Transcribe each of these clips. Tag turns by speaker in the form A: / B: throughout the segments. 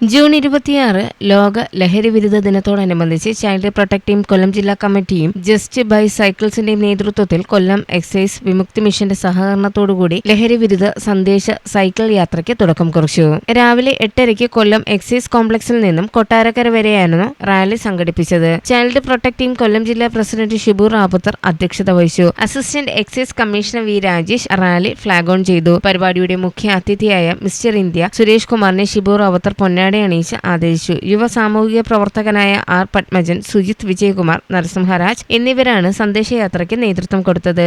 A: June ഇരുപത്തിയാറ് ലോക ലഹരി വിരുദ്ധ ദിനത്തോടനുബന്ധിച്ച് ചൈൽഡ് പ്രൊട്ടക്ട് കൊല്ലം ജില്ലാ കമ്മിറ്റിയും ജസ്റ്റ് ബൈ സൈക്കിൾസിന്റെയും നേതൃത്വത്തിൽ കൊല്ലം എക്സൈസ് വിമുക്തി മിഷന്റെ സഹകരണത്തോടുകൂടി ലഹരി വിരുദ്ധ സന്ദേശ സൈക്കിൾ യാത്രയ്ക്ക് തുടക്കം കുറിച്ചു. രാവിലെ എട്ടരയ്ക്ക് കൊല്ലം എക്സൈസ് കോംപ്ലക്സിൽ നിന്നും കൊട്ടാരക്കര വരെയായിരുന്നു റാലി സംഘടിപ്പിച്ചത്. ചൈൽഡ് പ്രൊട്ടക്ട് കൊല്ലം ജില്ലാ പ്രസിഡന്റ് ഷിബു റാബുത്തർ അധ്യക്ഷത വഹിച്ചു. Assistant excise commissioner V Rajesh rally flag off ചെയ്തു. പരിപാടിയുടെ മുഖ്യ അതിഥിയായ മിസ്റ്റർ ഇന്ത്യ സുരേഷ് കുമാറിനെ ഷിബു റാവത്തർ പൊന്നാടി അണിയിച്ച് ആദരിച്ചു. യുവ സാമൂഹിക പ്രവർത്തകനായ ആർ പത്മജൻ സുജിത് വിജയകുമാർ നരസിംഹരാജ് എന്നിവരാണ് സന്ദേശയാത്രയ്ക്ക് നേതൃത്വം കൊടുത്തത്.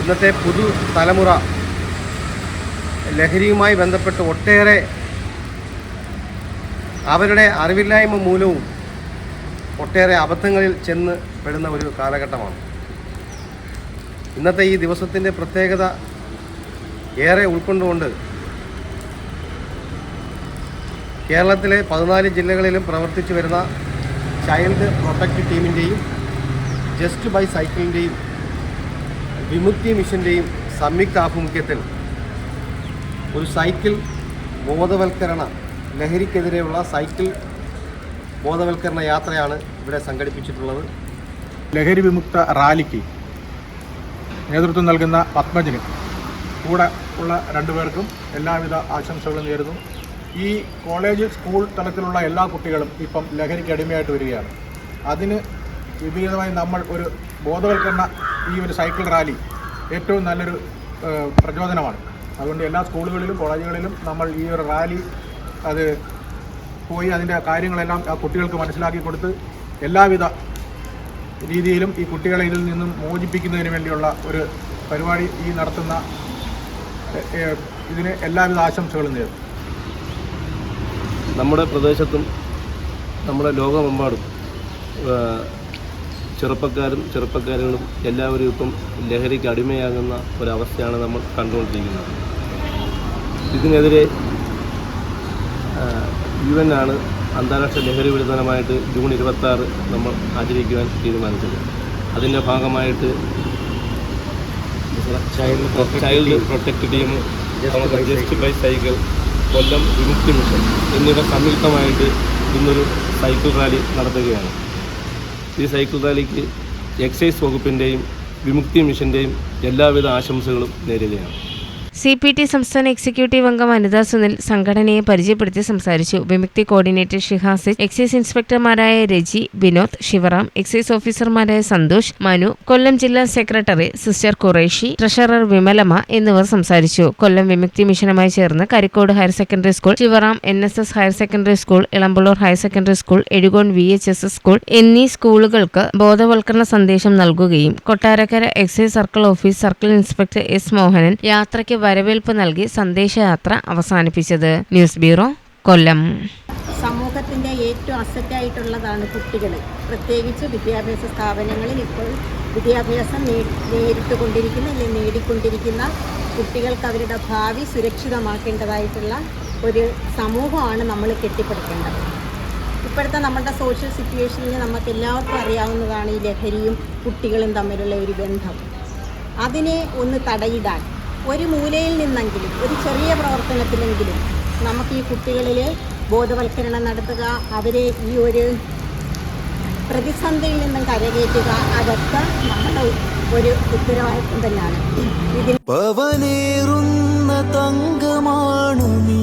B: ഇന്നത്തെ പുതു തലമുറ ലഹരിയുമായി ബന്ധപ്പെട്ട് ഒട്ടേറെ അവരുടെ അറിവില്ലായ്മ മൂലവും ഒട്ടേറെ അബദ്ധങ്ങളിൽ ചെന്ന് പെടുന്ന ഒരു കാലഘട്ടമാണ്. ഇന്നത്തെ ഈ ദിവസത്തിന്റെ പ്രത്യേകത ഏറെ ഉൾക്കൊണ്ടുകൊണ്ട് കേരളത്തിലെ പതിനാല് ജില്ലകളിലും പ്രവർത്തിച്ചു വരുന്ന ചൈൽഡ് പ്രൊട്ടക്റ്റ് ടീമിന്റെയും ജസ്റ്റ് ബൈ സൈക്കിളിന്റെയും വിമുക്തി മിഷന്റെയും സംയുക്ത ആഭിമുഖ്യത്തിൽ ഒരു സൈക്കിൾ ബോധവൽക്കരണ ലഹരിക്കെതിരെയുള്ള സൈക്കിൾ ബോധവൽക്കരണ യാത്രയാണ് ഇവിടെ സംഘടിപ്പിച്ചിട്ടുള്ളത്.
C: ലഹരി വിമുക്ത റാലിക്ക് നേതൃത്വം നൽകുന്ന പത്മജിന് കൂടെ ഉള്ള രണ്ടുപേർക്കും എല്ലാവിധ ആശംസകളും നേരുന്നു. ഈ കോളേജ് സ്കൂൾ തലത്തിലുള്ള എല്ലാ കുട്ടികളും ഇപ്പം ലഹരിക്ക് അടിമയായിട്ട് വരികയാണ്. അതിന് വിപരീതമായി നമ്മൾ ഒരു ബോധവൽക്കരണ ഈ ഒരു സൈക്കിൾ റാലി ഏറ്റവും നല്ലൊരു പ്രചോദനമാണ്. അതുകൊണ്ട് എല്ലാ സ്കൂളുകളിലും കോളേജുകളിലും നമ്മൾ ഈ ഒരു റാലി അത് പോയി അതിന്റെ കാര്യങ്ങളെല്ലാം ആ കുട്ടികൾക്ക് മനസ്സിലാക്കി കൊടുത്ത് എല്ലാവിധ രീതിയിലും ഈ കുട്ടികളെ ഇതിൽ നിന്നും മോചിപ്പിക്കുന്നതിന് വേണ്ടിയുള്ള ഒരു പരിപാടി ഈ നടത്തുന്ന ഇതിന് എല്ലാവിധ ആശംസകളും നേരുന്നു.
D: നമ്മുടെ പ്രദേശത്തും നമ്മുടെ ലോകമെമ്പാടും ചെറുപ്പക്കാരും ചെറുപ്പക്കാരികളും എല്ലാവരും ഇപ്പം ലഹരിക്ക് അടിമയാകുന്ന ഒരവസ്ഥയാണ് നമ്മൾ കണ്ടുകൊണ്ടിരിക്കുന്നത്. ഇതിനെതിരെ യു എൻ ആണ് അന്താരാഷ്ട്ര ലഹരി വിരുദ്ധനമായിട്ട് ജൂൺ ഇരുപത്താറ് നമ്മൾ ആചരിക്കുവാൻ തീരുമാനിച്ചത്. അതിന്റെ ഭാഗമായിട്ട് child protect team just by cycle Kollam Vimukthi mission എന്നിവ സംയുക്തമായിട്ട് ഇന്നൊരു സൈക്കിൾ റാലി നടത്തുകയാണ്. ഈ സൈക്കിൾ റാലിക്ക് എക്സൈസ് വകുപ്പിന്റെയും വിമുക്തി മിഷന്റെയും എല്ലാവിധ ആശംസകളും നേരുകയാണ്.
A: സി പി ടി സംസ്ഥാന എക്സിക്യൂട്ടീവ് അംഗം വനിതാ സുനിൽ സംഘടനയെ പരിചയപ്പെടുത്തി സംസാരിച്ചു. വിമുക്തി കോർഡിനേറ്റർ ഷിഹാസിസ് എക്സൈസ് ഇൻസ്പെക്ടർമാരായ രജി വിനോദ് ശിവറാം എക്സൈസ് ഓഫീസർമാരായ സന്തോഷ് മനു കൊല്ലം ജില്ലാ secretary sister Qureshi treasurer Vimalamma എന്നിവർ സംസാരിച്ചു. കൊല്ലം വിമുക്തി മിഷനുമായി ചേർന്ന് Karikode higher secondary school Sivaram N S S higher secondary school Elampalloor higher secondary school Ezhukone V H S S school എന്നീ സ്കൂളുകൾക്ക് ബോധവൽക്കരണ സന്ദേശം നൽകുകയും Kottarakkara excise circle office circle inspector S Mohanan യാത്രയ്ക്ക് വരവേൽപ്പ് നൽകി സന്ദേശയാത്ര അവസാനിപ്പിച്ചത് ന്യൂസ് ബ്യൂറോ കൊല്ലം.
E: സമൂഹത്തിന്റെ ഏറ്റവും അസറ്റായിട്ടുള്ളതാണ് കുട്ടികൾ പ്രത്യേകിച്ച് വിദ്യാഭ്യാസ സ്ഥാപനങ്ങളിൽ ഇപ്പോൾ വിദ്യാഭ്യാസം നേരിട്ടുകൊണ്ടിരിക്കുന്ന നേരിട്ട് കൊണ്ടിരിക്കുന്ന അല്ലെങ്കിൽ നേടിക്കൊണ്ടിരിക്കുന്ന കുട്ടികൾക്ക് അവരുടെ ഭാവി സുരക്ഷിതമാക്കേണ്ടതായിട്ടുള്ള ഒരു സമൂഹമാണ് നമ്മൾ കെട്ടിപ്പടുക്കേണ്ടത്. ഇപ്പോഴത്തെ നമ്മുടെ സോഷ്യൽ സിറ്റുവേഷനിൽ നമുക്ക് എല്ലാവർക്കും അറിയാവുന്നതാണ് ഈ ലഹരിയും കുട്ടികളും തമ്മിലുള്ള ഒരു ബന്ധം. അതിനെ ഒന്ന് തടയിടാൻ ഒരു മൂലയിൽ നിന്നെങ്കിലും ഒരു ചെറിയ പ്രവർത്തനത്തിലെങ്കിലും നമുക്ക് ഈ കുട്ടികളിൽ ബോധവൽക്കരണം നടത്തുക അവരെ ഈ ഒരു പ്രതിസന്ധിയിൽ നിന്നും കരകയറ്റുക അതൊക്കെ നമ്മുടെ ഒരു ഉത്തരവാദിത്വം തന്നെയാണ്. ഇതിൽ
F: പവനേറുന്ന തങ്കമാണു നീ.